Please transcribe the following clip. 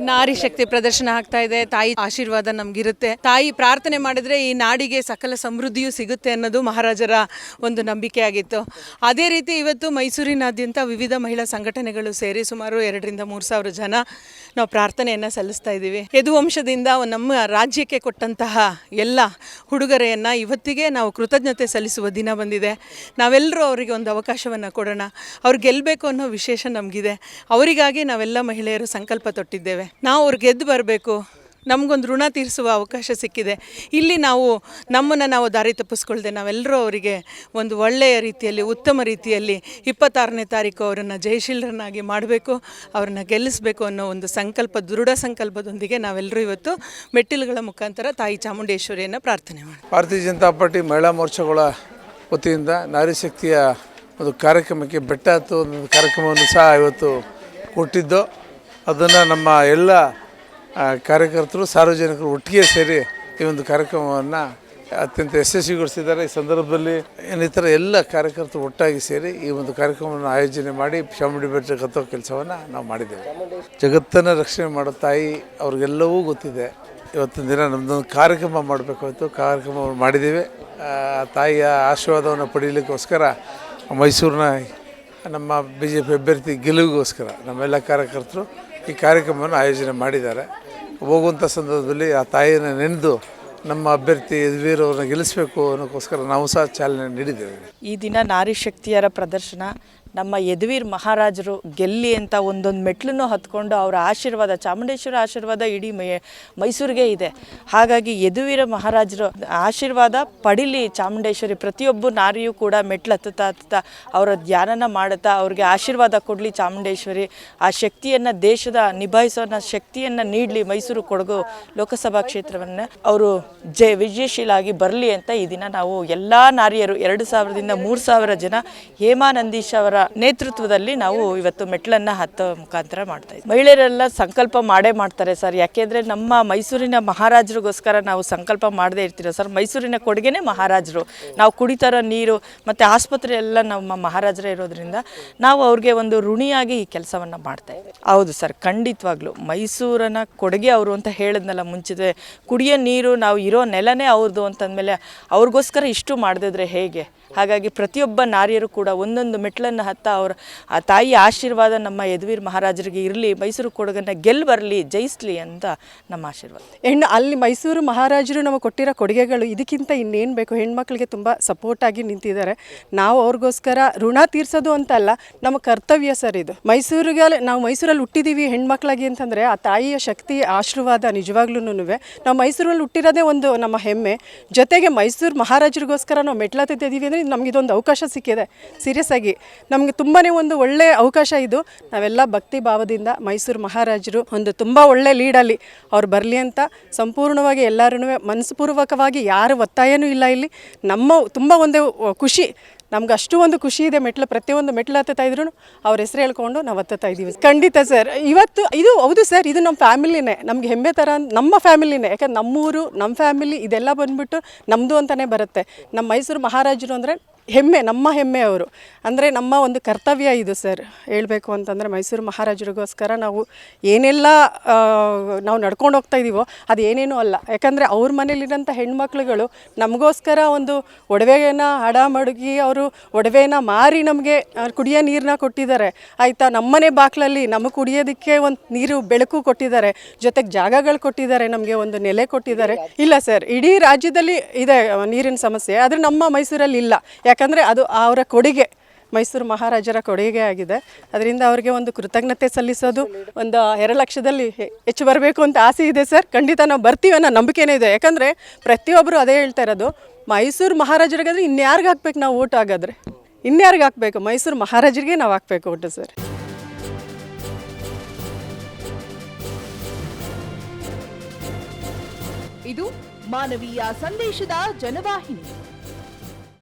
ನಾರಿ ಶಕ್ತಿ ಪ್ರದರ್ಶನ ಆಗ್ತಾ ಇದೆ. ತಾಯಿ ಆಶೀರ್ವಾದ ನಮ್ಗಿರುತ್ತೆ. ತಾಯಿ ಪ್ರಾರ್ಥನೆ ಮಾಡಿದ್ರೆ ಈ ನಾಡಿಗೆ ಸಕಲ ಸಮೃದ್ಧಿಯು ಸಿಗುತ್ತೆ ಅನ್ನೋದು ಮಹಾರಾಜರ ಒಂದು ನಂಬಿಕೆ ಆಗಿತ್ತು. ಅದೇ ರೀತಿ ಇವತ್ತು ಮೈಸೂರಿನಾದ್ಯಂತ ವಿವಿಧ ಮಹಿಳಾ ಸಂಘಟನೆಗಳು ಸೇರಿ ಸುಮಾರು ಎರಡರಿಂದ ಮೂರು ಸಾವಿರ ಜನ ನಾವು ಪ್ರಾರ್ಥನೆಯನ್ನು ಸಲ್ಲಿಸ್ತಾ ಇದ್ದೀವಿ. ಯದುವಂಶದಿಂದ ನಮ್ಮ ರಾಜ್ಯಕ್ಕೆ ಕೊಟ್ಟಂತಹ ಎಲ್ಲ ಹುಡುಗರೆಯನ್ನು ಇವತ್ತಿಗೆ ನಾವು ಕೃತಜ್ಞತೆ ಸಲ್ಲಿಸುವ ದಿನ ಬಂದಿದೆ. ನಾವೆಲ್ಲರೂ ಅವರಿಗೆ ಒಂದು ಅವಕಾಶವನ್ನು ಕೊಡೋಣ. ಅವ್ರು ಗೆಲ್ಲಬೇಕು ಅನ್ನೋ ವಿಶೇಷ ನಮಗಿದೆ. ಅವರಿಗಾಗಿ ನಾವೆಲ್ಲ ಮಹಿಳೆಯರು ಸಂಕಲ್ಪ ತೊಟ್ಟಿದ್ದೇವೆ. ನಾವು ಅವ್ರು ಗೆದ್ದು ಬರಬೇಕು. ನಮಗೊಂದು ಋಣ ತೀರಿಸುವ ಅವಕಾಶ ಸಿಕ್ಕಿದೆ. ಇಲ್ಲಿ ನಾವು ನಮ್ಮನ್ನು ನಾವು ದಾರಿ ತಪ್ಪಿಸ್ಕೊಳ್ದೆ ನಾವೆಲ್ಲರೂ ಅವರಿಗೆ ಒಂದು ಒಳ್ಳೆಯ ರೀತಿಯಲ್ಲಿ, ಉತ್ತಮ ರೀತಿಯಲ್ಲಿ ಇಪ್ಪತ್ತಾರನೇ ತಾರೀಕು ಅವರನ್ನು ಜಯಶೀಲರನ್ನಾಗಿ ಮಾಡಬೇಕು, ಅವ್ರನ್ನ ಗೆಲ್ಲಿಸಬೇಕು ಅನ್ನೋ ಒಂದು ಸಂಕಲ್ಪ, ದೃಢ ಸಂಕಲ್ಪದೊಂದಿಗೆ ನಾವೆಲ್ಲರೂ ಇವತ್ತು ಮೆಟ್ಟಿಲುಗಳ ಮುಖಾಂತರ ತಾಯಿ ಚಾಮುಂಡೇಶ್ವರಿಯನ್ನು ಪ್ರಾರ್ಥನೆ ಮಾಡಿ ಭಾರತೀಯ ಜನತಾ ಪಾರ್ಟಿ ಮಹಿಳಾ ಮೋರ್ಚಾಗಳ ವತಿಯಿಂದ ನಾರಿ ಶಕ್ತಿಯ ಒಂದು ಕಾರ್ಯಕ್ರಮಕ್ಕೆ ಬೆಟ್ಟ ಹತ್ತು ಒಂದು ಕಾರ್ಯಕ್ರಮವನ್ನು ಸಹ ಇವತ್ತು ಕೊಟ್ಟಿದ್ದು. ಅದನ್ನು ನಮ್ಮ ಎಲ್ಲ ಕಾರ್ಯಕರ್ತರು, ಸಾರ್ವಜನಿಕರು ಒಟ್ಟಿಗೆ ಸೇರಿ ಈ ಒಂದು ಕಾರ್ಯಕ್ರಮವನ್ನು ಅತ್ಯಂತ ಯಶಸ್ವಿಗೊಳಿಸಿದ್ದಾರೆ. ಈ ಸಂದರ್ಭದಲ್ಲಿ ಇನ್ನಿತರ ಎಲ್ಲ ಕಾರ್ಯಕರ್ತರು ಒಟ್ಟಾಗಿ ಸೇರಿ ಈ ಒಂದು ಕಾರ್ಯಕ್ರಮವನ್ನು ಆಯೋಜನೆ ಮಾಡಿ ಚಾಮುಂಡಿ ಬೆಟ್ಟ ಕತ್ತೋ ಕೆಲಸವನ್ನು ನಾವು ಮಾಡಿದ್ದೇವೆ. ಜಗತ್ತನ್ನು ರಕ್ಷಣೆ ಮಾಡೋ ತಾಯಿ ಅವ್ರಿಗೆಲ್ಲವೂ ಗೊತ್ತಿದೆ. ಇವತ್ತಿನ ದಿನ ನಮ್ಮದೊಂದು ಕಾರ್ಯಕ್ರಮ ಮಾಡಬೇಕಾಯ್ತು. ಕಾರ್ಯಕ್ರಮ ಮಾಡಿದ್ದೇವೆ. ತಾಯಿಯ ಆಶೀರ್ವಾದವನ್ನು ಪಡೀಲಿಕ್ಕೋಸ್ಕರ ಮೈಸೂರಿನ ನಮ್ಮ ಬಿ ಜೆ ಪಿ ಅಭ್ಯರ್ಥಿ ಗೆಲುವಿಗೋಸ್ಕರ ನಮ್ಮೆಲ್ಲ ಕಾರ್ಯಕರ್ತರು ಈ ಕಾರ್ಯಕ್ರಮವನ್ನು ಆಯೋಜನೆ ಮಾಡಿದ್ದಾರೆ. ಹೋಗುವಂಥ ಸಂದರ್ಭದಲ್ಲಿ ಆ ತಾಯಿಯನ್ನು ನೆನೆದು ನಮ್ಮ ಅಭ್ಯರ್ಥಿ ಯದುವೀರವ್ರನ್ನ ಗೆಲ್ಲಿಸಬೇಕು ಅನ್ನೋಕ್ಕೋಸ್ಕರ ನಾವು ಸಹ ಚಾಲನೆ ನೀಡಿದ್ದೇವೆ. ಈ ದಿನ ನಾರಿ ಶಕ್ತಿಯರ ಪ್ರದರ್ಶನ ನಮ್ಮ ಯದುವೀರ್ ಮಹಾರಾಜರು ಗೆಲ್ಲಿ ಅಂತ ಒಂದೊಂದು ಮೆಟ್ಲನ್ನು ಹತ್ಕೊಂಡು ಅವರ ಆಶೀರ್ವಾದ, ಚಾಮುಂಡೇಶ್ವರ ಆಶೀರ್ವಾದ ಇಡೀ ಮೈಸೂರಿಗೆ ಇದೆ. ಹಾಗಾಗಿ ಯದುವೀರ ಮಹಾರಾಜರು ಆಶೀರ್ವಾದ ಪಡಿಲಿ ಚಾಮುಂಡೇಶ್ವರಿ. ಪ್ರತಿಯೊಬ್ಬ ನಾರಿಯೂ ಕೂಡ ಮೆಟ್ಲು ಹತ್ತುತ್ತಾ ಹತ್ತುತ್ತಾ ಅವರ ಧ್ಯಾನನ ಮಾಡುತ್ತಾ ಅವ್ರಿಗೆ ಆಶೀರ್ವಾದ ಕೊಡಲಿ ಚಾಮುಂಡೇಶ್ವರಿ. ಆ ಶಕ್ತಿಯನ್ನು ದೇಶದ ನಿಭಾಯಿಸೋ ಶಕ್ತಿಯನ್ನು ನೀಡಲಿ ಮೈಸೂರು ಕೊಡಗು ಲೋಕಸಭಾ ಕ್ಷೇತ್ರವನ್ನು. ಅವರು ಜಯ ವಿಜಯಶೀಲಾಗಿ ಬರಲಿ ಅಂತ ಈ ದಿನ ನಾವು ಎಲ್ಲ ನಾರಿಯರು ಎರಡು ಸಾವಿರದಿಂದ ಮೂರು ಸಾವಿರ ಜನ ಹೇಮಾನಂದೀಶ್ ಅವರ ನೇತೃತ್ವದಲ್ಲಿ ನಾವು ಇವತ್ತು ಮೆಟ್ಲನ್ನು ಹತ್ತೋ ಮುಖಾಂತರ ಮಾಡ್ತಾ ಇದ್ದೀವಿ ಮಹಿಳೆಯರೆಲ್ಲ ಸಂಕಲ್ಪ ಮಾಡೇ ಮಾಡ್ತಾರೆ ಸರ್. ಯಾಕೆಂದರೆ ನಮ್ಮ ಮೈಸೂರಿನ ಮಹಾರಾಜರಿಗೋಸ್ಕರ ನಾವು ಸಂಕಲ್ಪ ಮಾಡದೇ ಇರ್ತೀರ ಸರ್. ಮೈಸೂರಿನ ಕೊಡುಗೆನೇ ಮಹಾರಾಜರು. ನಾವು ಕುಡಿತಾರೋ ನೀರು, ಮತ್ತು ಆಸ್ಪತ್ರೆ ಎಲ್ಲ ನಮ್ಮ ಮಹಾರಾಜರೇ ಇರೋದ್ರಿಂದ ನಾವು ಅವ್ರಿಗೆ ಒಂದು ಋಣಿಯಾಗಿ ಈ ಕೆಲಸವನ್ನು ಮಾಡ್ತಾ ಇದ್ದೀವಿ ಹೌದು ಸರ್, ಖಂಡಿತವಾಗ್ಲೂ. ಮೈಸೂರನ ಕೊಡುಗೆ ಅವರು ಅಂತ ಹೇಳಿದ್ನಲ್ಲ ಮುಂಚಿದ್ರೆ ಕುಡಿಯೋ ನೀರು ನಾವು ಇರೋ ನೆಲನೇ ಅವ್ರದ್ದು ಅಂತಂದಮೇಲೆ ಅವ್ರಿಗೋಸ್ಕರ ಇಷ್ಟು ಮಾಡದಿದ್ರೆ ಹೇಗೆ? ಹಾಗಾಗಿ ಪ್ರತಿಯೊಬ್ಬ ನಾರಿಯರು ಕೂಡ ಒಂದೊಂದು ಮೆಟ್ಲನ್ನು ಹತ್ತ ಅವರ, ಆ ತಾಯಿ ಆಶೀರ್ವಾದ ನಮ್ಮ ಯದುವೀರ್ ಮಹಾರಾಜರಿಗೆ ಇರಲಿ, ಮೈಸೂರು ಕೊಡಗನ್ನ ಗೆಲ್ ಬರಲಿ, ಜಯಿಸಲಿ ಅಂತ ನಮ್ಮ ಆಶೀರ್ವಾದ. ಹೆಣ್ಣು, ಅಲ್ಲಿ ಮೈಸೂರು ಮಹಾರಾಜರು ನಮಗೆ ಕೊಟ್ಟಿರೋ ಕೊಡುಗೆಗಳು ಇದಕ್ಕಿಂತ ಇನ್ನೇನು ಬೇಕು? ಹೆಣ್ಮಕ್ಳಿಗೆ ತುಂಬ ಸಪೋರ್ಟಾಗಿ ನಿಂತಿದ್ದಾರೆ. ನಾವು ಅವ್ರಿಗೋಸ್ಕರ ಋಣ ತೀರಿಸೋದು ಅಂತ ಅಲ್ಲ ನಮ್ಮ ಕರ್ತವ್ಯ ಸರ್ ಇದು. ಮೈಸೂರಿಗೆ ನಾವು ಮೈಸೂರಲ್ಲಿ ಹುಟ್ಟಿದ್ದೀವಿ ಹೆಣ್ಮಕ್ಳಾಗಿ ಅಂತಂದರೆ ಆ ತಾಯಿಯ ಶಕ್ತಿ, ಆಶೀರ್ವಾದ ನಿಜವಾಗ್ಲೂ ನಾವು ಮೈಸೂರಲ್ಲಿ ಹುಟ್ಟಿರೋದೇ ಒಂದು ನಮ್ಮ ಹೆಮ್ಮೆ. ಜೊತೆಗೆ ಮೈಸೂರು ಮಹಾರಾಜರಿಗೋಸ್ಕರ ನಾವು ಮೆಟ್ಲತ್ತಿದ್ದೀವಿ ಅಂದರೆ ನಮ್ಗೆ ಇದೊಂದು ಅವಕಾಶ ಸಿಕ್ಕಿದೆ. ಸೀರಿಯಸ್ ಆಗಿ ನಮಗೆ ತುಂಬಾ ಒಂದು ಒಳ್ಳೆಯ ಅವಕಾಶ ಇದು. ನಾವೆಲ್ಲ ಭಕ್ತಿ ಭಾವದಿಂದ ಮೈಸೂರು ಮಹಾರಾಜರು ಒಂದು ತುಂಬ ಒಳ್ಳೆ ಲೀಡಲ್ಲಿ ಅವ್ರು ಬರಲಿ ಅಂತ ಸಂಪೂರ್ಣವಾಗಿ ಎಲ್ಲರೂ ಮನಸ್ಪೂರ್ವಕವಾಗಿ ಯಾರು ಒತ್ತಾಯನೂ ಇಲ್ಲ ಇಲ್ಲಿ. ನಮ್ಮ ತುಂಬ ಒಂದು ಖುಷಿ ನಮ್ಗೆ ಅಷ್ಟು ಒಂದು ಖುಷಿ ಇದೆ, ಮೆಟ್ಲು, ಪ್ರತಿಯೊಂದು ಮೆಟ್ಲು ಹತ್ತುತ್ತಾ ಇದ್ರು ಅವ್ರ ಹೆಸರು ಹೇಳ್ಕೊಂಡು ನಾವು ಹತ್ತುತ್ತಾ ಇದ್ದೀವಿ. ಖಂಡಿತ ಸರ್, ಇವತ್ತು ಇದು ಹೌದು ಸರ್, ಇದು ನಮ್ಮ ಫ್ಯಾಮಿಲಿನೇ, ನಮ್ಗೆ ಹೆಮ್ಮೆ ಥರ ನಮ್ಮ ಫ್ಯಾಮಿಲಿನೇ, ಯಾಕಂದ್ರೆ ನಮ್ಮೂರು ನಮ್ಮ ಫ್ಯಾಮಿಲಿ ಇದೆಲ್ಲ ಬಂದ್ಬಿಟ್ಟು ನಮ್ಮದು ಅಂತಲೇ ಬರುತ್ತೆ. ನಮ್ಮ ಮೈಸೂರು ಮಹಾರಾಜರು ಅಂದರೆ ಹೆಮ್ಮೆ, ನಮ್ಮ ಹೆಮ್ಮೆ ಅವರು. ಅಂದರೆ ನಮ್ಮ ಒಂದು ಕರ್ತವ್ಯ ಇದು ಸರ್. ಹೇಳಬೇಕು ಅಂತಂದರೆ ಮೈಸೂರು ಮಹಾರಾಜರಿಗೋಸ್ಕರ ನಾವು ಏನೆಲ್ಲ ನಾವು ನಡ್ಕೊಂಡು ಹೋಗ್ತಾ ಇದ್ದೀವೋ ಅದು ಏನೇನೂ ಅಲ್ಲ. ಯಾಕಂದರೆ ಅವ್ರ ಮನೇಲಿರೋಂಥ ಹೆಣ್ಮಕ್ಳುಗಳು ನಮಗೋಸ್ಕರ ಒಂದು ಒಡವೆನ ಹಡ ಮಡುಗಿ ಅವರು ಒಡವೆನ ಮಾರಿ ನಮಗೆ ಕುಡಿಯೋ ನೀರನ್ನ ಕೊಟ್ಟಿದ್ದಾರೆ. ಆಯಿತಾ? ನಮ್ಮನೆ ಬಾಕ್ಲಲ್ಲಿ ನಮಗೆ ಕುಡಿಯೋದಕ್ಕೆ ಒಂದು ನೀರು, ಬೆಳಕು ಕೊಟ್ಟಿದ್ದಾರೆ. ಜೊತೆಗೆ ಜಾಗಗಳು ಕೊಟ್ಟಿದ್ದಾರೆ, ನಮಗೆ ಒಂದು ನೆಲೆ ಕೊಟ್ಟಿದ್ದಾರೆ. ಇಲ್ಲ ಸರ್, ಇಡೀ ರಾಜ್ಯದಲ್ಲಿ ಇದೆ ನೀರಿನ ಸಮಸ್ಯೆ. ಆದರೆ ನಮ್ಮ ಮೈಸೂರಲ್ಲಿ ಇಲ್ಲ. ಯಾಕಂದರೆ ಅದು ಅವರ ಕೊಡುಗೆ, ಮೈಸೂರು ಮಹಾರಾಜರ ಕೊಡುಗೆ ಆಗಿದೆ. ಅದರಿಂದ ಅವರಿಗೆ ಒಂದು ಕೃತಜ್ಞತೆ ಸಲ್ಲಿಸೋದು, ಒಂದು ಎರಡು ಲಕ್ಷದಲ್ಲಿ ಹೆಚ್ಚು ಬರಬೇಕು ಅಂತ ಆಸೆ ಇದೆ ಸರ್. ಖಂಡಿತ ನಾವು ಬರ್ತೀವಿ ಅನ್ನೋ ನಂಬಿಕೆನೇ ಇದೆ. ಯಾಕಂದರೆ ಪ್ರತಿಯೊಬ್ಬರು ಅದೇ ಹೇಳ್ತಾ ಇರೋದು, ಮೈಸೂರು ಮಹಾರಾಜರಿಗಾದ್ರೆ ಇನ್ಯಾರಿಗೆ ಹಾಕ್ಬೇಕು ನಾವು ಊಟ ಹಾಗಾದರೆ? ಇನ್ಯಾರಿಗೆ ಹಾಕಬೇಕು? ಮೈಸೂರು ಮಹಾರಾಜರಿಗೆ ನಾವು ಹಾಕಬೇಕು ಊಟ ಸರ್. ಇದು ಮಾನವೀಯ ಸಂದೇಶದ ಜನವಾಹಿನಿ.